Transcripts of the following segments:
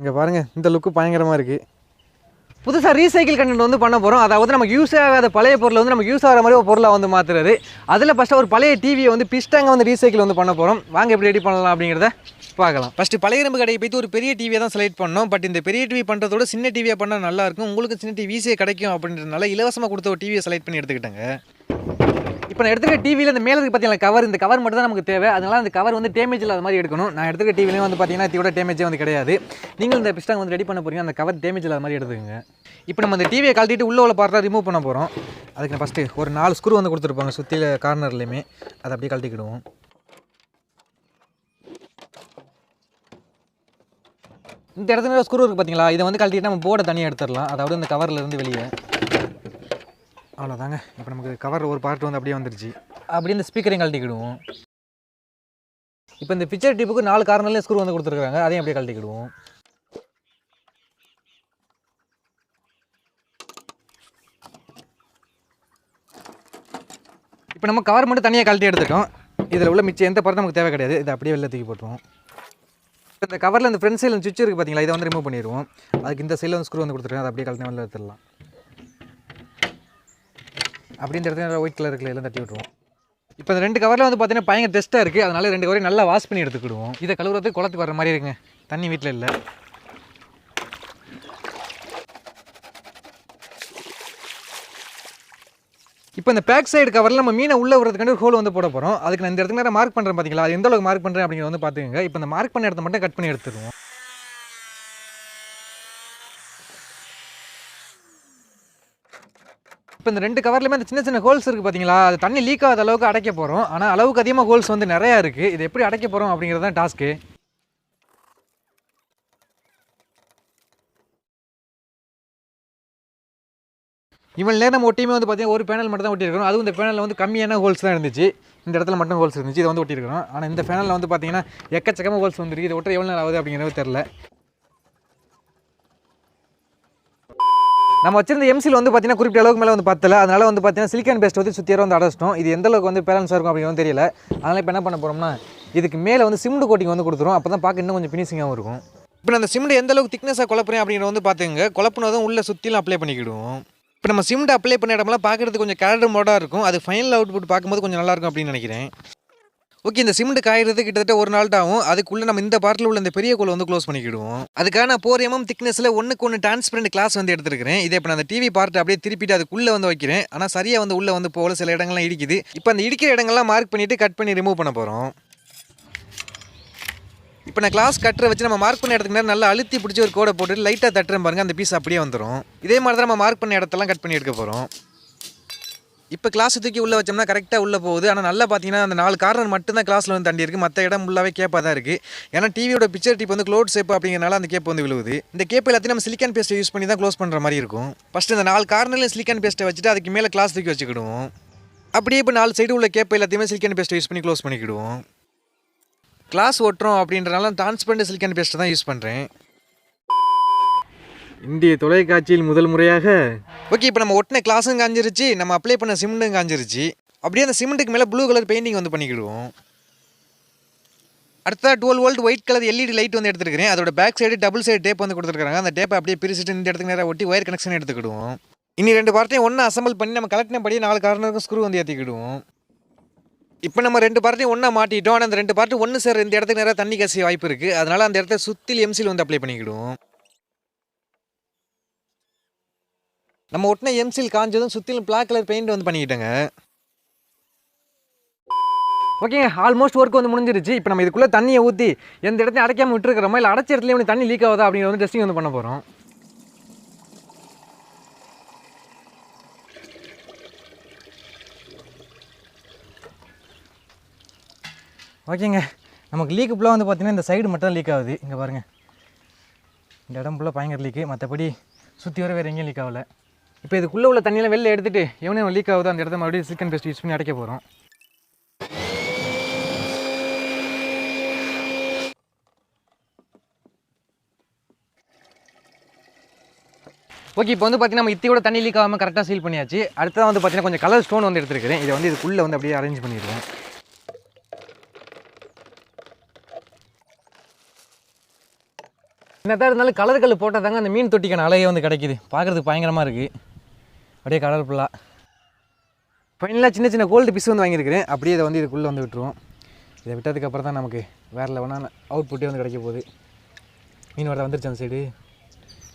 இங்கே பாருங்கள் இந்த லுக்கு பயங்கரமாக இருக்குது புதுசாக ரீசைக்கிள் கண்டென்ட் வந்து பண்ண போகிறோம் அதாவது நமக்கு யூஸ் ஆகாத பழைய பொருளை வந்து நமக்கு யூஸ் ஆகிற மாதிரி ஒரு பொருளை வந்து மாற்றுறது அதில் ஃபஸ்ட்டு ஒரு பழைய டிவியை வந்து பிஸ்டாங்க வந்து ரீசைக்கிள் வந்து பண்ண போகிறோம் வாங்க எப்படி ரெடி பண்ணலாம் அப்படிங்கிறத பார்க்கலாம். ஃபஸ்ட்டு பழைய இரும்பு கடையை போய்த்து ஒரு பெரிய டிவியை தான் செலக்ட் பண்ணோம். பட் இந்த பெரிய டிவி பண்ணுறதோட சின்ன டிவியை பண்ணால் நல்லா இருக்கும். உங்களுக்கு சின்ன டிவி ஈஸியாக கிடைக்கும் அப்படின்றதுனால இலவசமாக கொடுத்த ஒரு டிவியை செலக்ட் பண்ணி எடுத்துக்கிட்டேங்க. இப்போ நான் எடுத்துக்க டிவியில் இந்த மேலே இருக்கு பார்த்தீங்களா கவர் இந்த கவர் மட்டும் தான் நமக்கு தேவை. அதனால அந்த கவர் வந்து டேமேஜ் இல்லாத மாதிரி எடுக்கணும். நான் எடுத்துக்க டிவிலையும் வந்து பார்த்தீங்கன்னா இதோட டேமேஜே வந்து கிடையாது. நீங்கள் இந்த பிஸ்டாங் வந்து ரெடி பண்ண போறீங்க அந்த கவர் டேமேஜ் இல்லாத மாதிரி எடுத்துக்கங்க. இப்போ நம்ம அந்த டிவியை கழட்டிட்டு உள்ள உள்ள பார்த்தா ரிமூவ் பண்ண போகிறோம் அதுக்கு நான் ஃபஸ்ட்டு ஒரு நாலு ஸ்க்ரூ வந்து கொடுத்துருப்பாங்க சுற்றியில் கார்னர்லையுமே அதை அப்படியே கழட்டிக்கிடுவோம். இந்த இடத்துல ஸ்க்ரூ இருக்குது பார்த்தீங்களா இதை வந்து கழட்டிட்டு நம்ம போர்டை தனியாக எடுத்துடலாம். அதாவது இந்த கவர்ல இருந்து வெளியே. அவ்வளோதாங்க இப்போ நமக்கு கவர் ஒரு பார்ட் வந்து அப்படியே வந்துருச்சு. அப்படியே இந்த ஸ்பீக்கரையும் கழட்டிக்கிடுவோம். இப்போ இந்த பிக்சர் டிப்புக்கு நாலு கார்னர்லேயும் ஸ்க்ரூ வந்து கொடுத்துருக்காங்க. அதையும் அப்படியே கழட்டிக்கிடுவோம். இப்போ நம்ம கவர் மட்டும் தனியாக கழட்டி எடுத்துட்டோம். இதில் உள்ள மிச்சம் எந்த படம் நமக்கு தேவை கிடையாது. இதை அப்படியே வெளில தூக்கி போட்டுருவோம். இப்போ இந்த கவரில் இந்த ஃப்ரண்ட் சைடில் சுவிட்ச் இருக்குது பார்த்தீங்களா இதை வந்து ரிமூவ் பண்ணிடுவோம். அதுக்கு இந்த சைடில் வந்து ஸ்க்ரூ வந்து கொடுத்துருக்கேன். அதை அப்படியே கழட்டி வெளில எடுத்துடலாம். அப்படின்ற இடத்துல ஒயிட் கலர் இருக்குல்ல தட்டி விட்ருவோம் இப்போ இந்த ரெண்டு கவரில் வந்து பார்த்தீங்கன்னா பயங்கர டெஸ்ட்டாக இருக்குது அதனால ரெண்டு கவரையும் நல்லா வாஷ் பண்ணி எடுத்துக்கிடுவோம். இதை கழுவுறதுக்கு குளத்துக்கு வர மாதிரி இருக்குங்க. தண்ணி வீட்டில் இல்லை. இப்போ இந்த பேக் சைடு கவரில் நம்ம மீனை உள்ளே விடுறதுக்காண்டி ஒரு ஹோல் வந்து போட போகிறோம் அதுக்கு நான் இந்த இடத்துக்கு நேரம் மார்க் பண்ணுறேன் பார்த்தீங்களா அது எந்த அளவுக்கு மார்க் பண்ணுறேன் அப்படிங்கிறது வந்து பார்த்துக்கோங்க இப்போ இந்த மார்க் பண்ண இடத்த மட்டும் கட் பண்ணி எடுத்துருவோம். இப்போ இந்த ரெண்டு கவர்லையுமே அந்த சின்ன சின்ன ஹோல்ஸ் இருக்குது பார்த்தீங்களா அது தண்ணி லீக் ஆகாத அளவுக்கு அடைக்க போகிறோம் ஆனால் அளவுக்கு அதிகமாக ஹோல்ஸ் வந்து நிறையா இருக்குது இது எப்படி அடைக்க போகிறோம் அப்படிங்கிறது தான் டாஸ்க்கு இவன் நேரம் நம்ம ஒட்டியுமே வந்து பார்த்தீங்கன்னா ஒரு பேனல் மட்டும் தான் ஒட்டியிருக்கிறோம். அதுவும் இந்த பேனலில் வந்து கம்மியான ஹோல்ஸ் தான் இருந்துச்சு. இந்த இடத்துல மட்டும் ஹோல்ஸ் இருந்துச்சு. இதை வந்து ஒட்டியிருக்கிறோம். ஆனால் இந்த பேனலில் வந்து பார்த்தீங்கன்னா எக்கச்சக்கமாக ஹோல்ஸ் வந்துருக்கு. இது ஒட்டுற எவ்வளோ நேரம் ஆகுது அப்படிங்கிறது தெரில நம்ம வச்சிருந்த எம்சில் வந்து பார்த்தீங்கன்னா குறிப்பிட்ட அளவுக்கு மேலே வந்து பத்தல. அதனால வந்து பார்த்தீங்கன்னா சிலிக்கான் பேஸ்ட் வந்து சுற்றியாரம் வந்து அடைச்சிட்டோம். இது எந்த அளவுக்கு வந்து பேலன்ஸாக இருக்கும் அப்படின்னு தெரியல. அதனால் இப்போ என்ன பண்ண போகிறோம்னா இதுக்கு மேலே வந்து சிமெண்ட் கோட்டிங் வந்து கொடுத்துரும் அப்போ தான் பார்க்க இன்னும் கொஞ்சம் ஃபினிஷிங்காகவும் இருக்கும். இப்போ அந்த சிமெண்ட் எந்த அளவுக்கு திக்னஸாக குழப்பறேன் அப்படிங்கிறத வந்து பார்த்துங்க குழப்பினதும் உள்ள சுற்றிலும் அப்ளை பண்ணிக்கிடுவோம். இப்போ நம்ம சிமெண்ட் அப்ளை பண்ண இடம்லாம் பார்க்குறதுக்கு கொஞ்சம் கேரட் மோடாக இருக்கும். அது ஃபைனல் அவுட்புட் பார்க்கும்போது கொஞ்சம் நல்லாயிருக்கும் அப்படின்னு நினைக்கிறேன். ஓகே இந்த சிமெண்ட் காய்கிறது கிட்டத்தட்ட ஒரு நாள் ஆகும். அதுக்குள்ளே நம்ம இந்த பார்ட்டில் உள்ள இந்த பெரிய கோலை வந்து க்ளோஸ் பண்ணிக்கிடுவோம். அதுக்காக நான் போர் எம்எம் திக்னஸில் ஒன்றுக்கு ஒன்று டிரான்ஸ்பரண்ட் கிளாஸ் வந்து எடுத்துருக்கிறேன். இதை இப்போ நான் அந்த டிவி பார்ட் அப்படியே திருப்பிட்டு அதுக்குள்ளே வந்து வைக்கிறேன். ஆனால் சரியாக வந்து உள்ளே வந்து போகல. சில இடங்கள்லாம் இடிக்குது. இப்போ அந்த இடிக்கிற இடங்கள்லாம் மார்க் பண்ணிவிட்டு கட் பண்ணி ரிமூவ் பண்ண போகிறோம் இப்போ நான் கிளாஸ் கட்டுற வச்சு நம்ம மார்க் பண்ண இடத்துக்கு நேரம் நல்லா அழுத்தி பிடிச்சி ஒரு கோடை போட்டு லைட்டாக தட்டுறேன் பாருங்க. அந்த பீஸ் அப்படியே வந்துடும் இதே மாதிரி தான் நம்ம மார்க் பண்ண இடத்தெல்லாம் கட் பண்ணி எடுக்க போகிறோம் இப்போ கிளாஸ் தூக்கி உள்ளே வச்சோம்னா கரெக்டாக உள்ளே போகுது. ஆனால் நல்லா பார்த்தீங்கன்னா அந்த நாலு கார்னர் மட்டும்தான் கிளாஸில் வந்து தண்டி இருக்குது மற்ற இடம் ஃபுல்லாகவே கேப்பாக தான் இருக்குது ஏன்னா டிவியோட பிக்சர் டிப் வந்து க்ளோட் ஷேப் அப்படிங்கிறனால அந்த கேப் வந்து விழுவுது. இந்த கேப் எல்லாத்தையும் நம்ம சிலிக்கான் பேஸ்ட்டை யூஸ் பண்ணி தான் க்ளோஸ் பண்ணுற மாதிரி இருக்கும். ஃபஸ்ட்டு இந்த நாலு கார்னர்லையும் சிலிக்கான் பேஸ்ட்டை வச்சுட்டு அதுக்கு மேலே கிளாஸ் தூக்கி வச்சுக்கிடுவோம். அப்படியே இப்போ நாலு சைடு உள்ள கேப் எல்லாத்தையுமே சிலிக்கான் பேஸ்ட்டை யூஸ் பண்ணி க்ளோஸ் பண்ணிக்கிடுவோம். கிளாஸ் ஓட்டுறோம் அப்படின்றனால டிரான்ஸ்பரண்ட் சிலிக்கான் பேஸ்ட்டை தான் யூஸ் பண்ணுறேன் இந்திய தொலைக்காட்சியில் முதல் முறையாக. ஓகே இப்போ நம்ம ஒட்டின கிளாஸும் காஞ்சிருச்சு நம்ம அப்ளை பண்ண சிமெண்ட்டும் காஞ்சிருச்சு. அப்படியே அந்த சிமெண்ட்டுக்கு மேலே ப்ளூ கலர் பெயிண்டிங் வந்து பண்ணிக்கிடுவோம். அடுத்தா twelve volt white colour LED light வந்து எடுத்துருக்கிறேன். அதோட back side double side tape வந்து கொடுத்துருக்காங்க அந்த டேப்பை அப்படியே பிரிச்சுட்டு இந்த இடத்துக்கு நேராக ஒட்டி ஒயர் கனெக்ஷன் எடுத்துக்கிடுவோம். இனி ரெண்டு பார்ட்டையும் ஒன்றா அசம்பிள் பண்ணி நம்ம கலெக்டினபடியே நாலு கார்னருக்கும் ஸ்க்ரூ வந்து ஏற்றிக்கிடுவோம் இப்போ நம்ம ரெண்டு பார்ட்டையும் ஒன்றா மாட்டிட்டோம். ஆனால் அந்த ரெண்டு பார்ட்டு ஒன்று சார் இந்த இடத்துக்கு நேராக தண்ணி கசிய வாய்ப்பு இருக்குது அதனால் அந்த இடத்த சுற்றில் எம்சில் வந்து அப்ளை பண்ணிக்கிடுவோம். நம்ம ஒட்டின எம்சில் காஞ்சதும் சுற்றிலும் பிளாக் கலர் பெயிண்ட் வந்து பண்ணிக்கிட்டேங்க. ஓகேங்க ஆல்மோஸ்ட் ஒர்க் வந்து முடிஞ்சிருச்சு. இப்போ நம்ம இதுக்குள்ளே தண்ணியை ஊற்றி எந்த இடத்தையும் அடைக்காமல் விட்டுருக்கிறோமோ? இல்லை அடைச்ச இடத்துல வந்து தண்ணி லீக் ஆகுதா? அப்படிங்கிற வந்து டெஸ்டிங் வந்து பண்ண போகிறோம் ஓகேங்க நமக்கு லீக்கு ஃபுல்லாக வந்து பார்த்திங்கன்னா இந்த சைடு மட்டும் தான் லீக் ஆகுது. இங்கே பாருங்கள் இந்த இடம் ஃபுல்லாக பயங்கர லீக்கு மற்றபடி சுற்றி வர வேறு எங்கேயும் லீக் ஆகலை. இப்போ இதுக்குள்ளே உள்ள தண்ணியெல்லாம் வெளில எடுத்துட்டு எவனே லீக் ஆகுதோ அந்த இடத்த மறுபடியும் சிக்கன் பேஸ்ட் யூஸ் பண்ணி அடைக்க போகிறோம் ஓகே இப்போ வந்து பார்த்தீங்கன்னா நம்ம இத்தியோட தண்ணி லீக் ஆகாமல் கரெக்டாக சீல் பண்ணியாச்சு. அடுத்ததான் வந்து பார்த்தீங்கன்னா கொஞ்சம் கலர் ஸ்டோன் வந்து எடுத்துருக்கிறேன். இதை வந்து இதுக்குள்ளே வந்து அப்படியே அரேஞ்ச் பண்ணிடுவேன் என்னதான் இருந்தாலும் கலர் கல் போட்டால் தாங்க அந்த மீன் தொட்டிக்கான அலையே வந்து கிடைக்குது. பார்க்குறதுக்கு பயங்கரமாக இருக்குது அப்படியே கலர்ஃபுல்லாக ஃபைனலாக சின்ன சின்ன கோல்டு பிஸ் வந்து வாங்கியிருக்கிறேன். அப்படியே இதை வந்து இதுக்குள்ளே வந்து விட்டுருவோம். இதை விட்டதுக்கப்புறம் தான் நமக்கு வேறு லெவனான அவுட் புட்டே வந்து கிடைக்க போகுது. மீன் வர வந்துருச்சு அந்த சைடு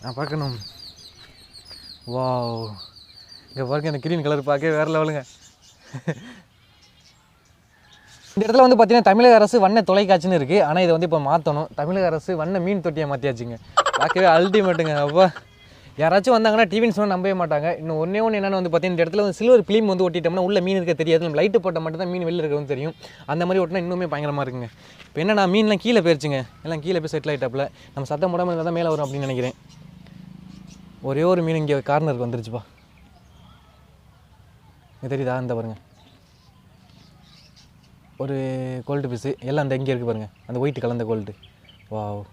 நான் பார்க்கணும். வாவ் இங்கே பாருங்க இந்த கிரீன் கலர் பார்க்க வேறு லெவலுங்க இந்த இடத்துல வந்து பார்த்தீங்கன்னா தமிழக அரசு வண்ண தொலைக்காட்சின்னு இருக்குது ஆனால் இதை வந்து இப்போ மாற்றணும் தமிழக அரசு வண்ண மீன் தொட்டியை மாற்றியாச்சுங்க பார்க்கவே அல்டிமேட்டுங்க அப்பா. யாராச்சும் வந்தாங்கன்னா டிவின்னு சொன்னால் நம்பவே மாட்டாங்க. இன்னும் ஒன்றே ஒன்று என்னென்னு வந்து பார்த்தீங்கன்னா இந்த இடத்துல வந்து சில்வர் ஃபிலிம் வந்து ஒட்டிட்டோம்னா உள்ள மீன் இருக்க தெரியாது. நம்ம லைட்டு போட்டால் மட்டும் தான் மீன் வெளில இருக்கிறது தெரியும். அந்த மாதிரி ஒட்டினா இன்னுமே பயங்கரமாக இருக்குங்க. இப்போ என்னன்னா மீன்லாம் கீழே போயிருச்சுங்க. எல்லாம் கீழே போய் செட்டில் ஆகிட்டாப்புல நம்ம சத்தம் போடாமல் இருந்தால் தான் மேலே வரும் அப்படின்னு நினைக்கிறேன். ஒரே ஒரு மீன் இங்கே கார்னருக்கு வந்துருச்சுப்பா. இங்கே தெரியுதா? இந்த பாருங்கள் ஒரு கோல்டு பீஸு எல்லாம் அந்த இங்கே இருக்குது பாருங்கள் அந்த ஒயிட் கலந்த கோல்டு வாவ்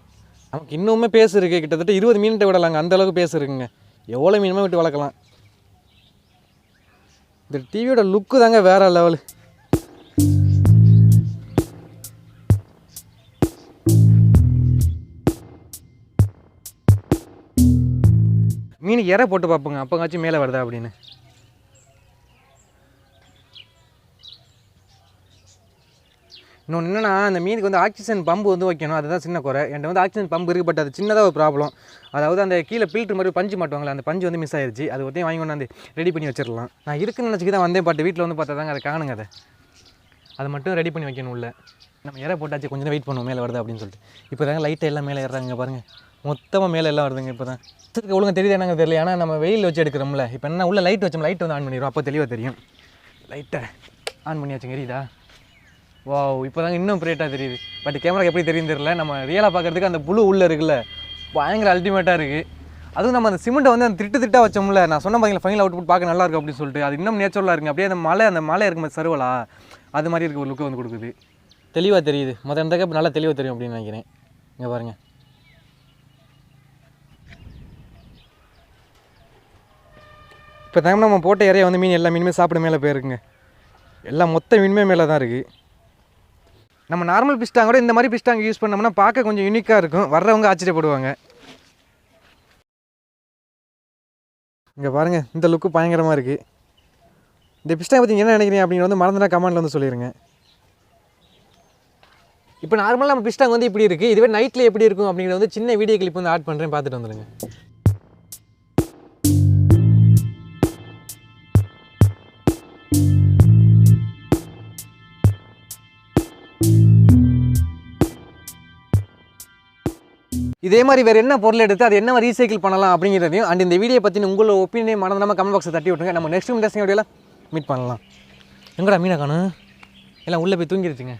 நமக்கு இன்னுமே பேசு இருக்குது கிட்டத்தட்ட இருபது மீன்கிட்ட விடலாங்க. அந்தளவுக்கு பேசு இருக்குங்க. எவ்வளோ மீனுமே விட்டு வளர்க்கலாம். இந்த டிவியோட லுக்கு தாங்க வேற லெவலு மீனுக்கு இறை போட்டு பார்ப்போங்க. அப்போங்காச்சும் மேலே வருதா அப்படின்னு. இன்னொன்று என்னன்னா அந்த மீனுக்கு வந்து ஆக்சிஜன் பம்பு வந்து வைக்கணும். அதுதான் சின்ன குறை. என்கிட்ட வந்து ஆக்சிஜன் பம்பு இருக்குது பட் அது சின்னதாக ஒரு ப்ராப்ளம் அதாவது அந்த கீழே ஃபில்ட்ரு மாதிரி பஞ்சு மாட்டுவாங்களே அந்த பஞ்சு வந்து மிஸ் ஆயிடுச்சு அது ஒத்தையும் வாங்கி கொண்டாந்து ரெடி பண்ணி வச்சிடலாம். நான் இருக்குன்னு நினச்சிக்கி தான் வந்தேன் பட் வீட்டில் வந்து பார்த்தா தாங்க அதை காணுங்க அதை. அதை மட்டும் ரெடி பண்ணி வைக்கணும் உள்ள. நம்ம இறை போட்டாச்சு கொஞ்ச நேரம் வெயிட் பண்ணுவோம் மேலே வருது அப்படின்னு சொல்லிட்டு. இப்போ தாங்க லைட்டை எல்லாம் மேலே ஏறுறாங்க பாருங்கள் மொத்தமாக மேலே எல்லாம் வருதுங்க இப்போ தான். ஒழுங்காக தெரியுது என்னங்க தெரியல. ஏன்னா நம்ம வெயில் வச்சு எடுக்கிறோம்ல. இப்போ என்ன உள்ள லைட் வச்சோம் லைட் வந்து ஆன் பண்ணிடுவோம் அப்போ தெளிவாக தெரியும். லைட்டை ஆன் பண்ணியாச்சு தெரியுதா வா இப்போ தாங்க இன்னும் ப்ரேட்டாக தெரியுது. பட் கேமரா எப்படி தெரியும் தெரியல. நம்ம ரியலாக பார்க்குறதுக்கு அந்த புழு உள்ளே இருக்குல்ல பயங்கர அல்டிமேட்டாக இருக்குது அதுவும் நம்ம அந்த சிமெண்ட்டை வந்து அந்த திட்டு திட்டாக வச்சோம்ல நான் சொன்ன பார்த்தீங்களா ஃபைனல் அவுட்புட் பார்க்க நல்லா இருக்கும் அப்படின்னு சொல்லிட்டு. அது இன்னும் நேச்சுரலாக இருக்குது அப்படியே அந்த மலை அந்த மலை இருக்கும் சருவலா அது மாதிரி இருக்க ஒரு லுக்கு வந்து கொடுக்குது. தெளிவாக தெரியுது. மொதல் இருந்தாக்க கப் நல்லா தெளிவாக தெரியும் அப்படின்னு நினைக்கிறேன். இங்கே பாருங்கள் இப்போ தாங்க நம்ம போட்ட இறைய வந்து மீன் எல்லா மீனுமே சாப்பிட மேலே போயிருக்குங்க. எல்லாம் மொத்த மீனுமே மேலே தான் இருக்குது நம்ம நார்மல் பிஸ்டாங்க கூட இந்த மாதிரி பிஸ்டாங்க யூஸ் பண்ணோம்னா பார்க்க கொஞ்சம் யூனிக்காக இருக்கும். வர்றவங்க ஆச்சரியப்படுவாங்க. இங்கே பாருங்கள் இந்த லுக்கு பயங்கரமாக இருக்குது இந்த பிஸ்டாங் பற்றி என்ன நினைக்கிறீங்க அப்படிங்கிற வந்து மறந்துனா கமெண்டில் வந்து சொல்லிடுங்க இப்போ நார்மலாக நம்ம பிஸ்டாங் வந்து இப்படி இருக்குது இதுவே நைட்டில் எப்படி இருக்கும் அப்படிங்கிறத வந்து சின்ன வீடியோ கிளிப் வந்து ஆட் பண்ணுறேன் பார்த்துட்டு வந்துடுங்க இதே மாதிரி வேறு என்ன பொருள் எடுத்து அது என்ன ரீசைக்கிள் பண்ணலாம் அப்படிங்கிறதையும் அண்ட் இந்த வீடியோ பற்றி உங்களோட ஒப்பீனியன் மறந்துடாமல் கமெண்ட் பாக்ஸை தட்டி விட்டுருங்க. நம்ம நெக்ஸ்ட் இன்ட்ரெஸ்டிங் வீடியோவில் மீட் பண்ணலாம். எங்கடா மீனா காணும் எல்லாம் உள்ளே போய் தூங்கிடுச்சுங்க.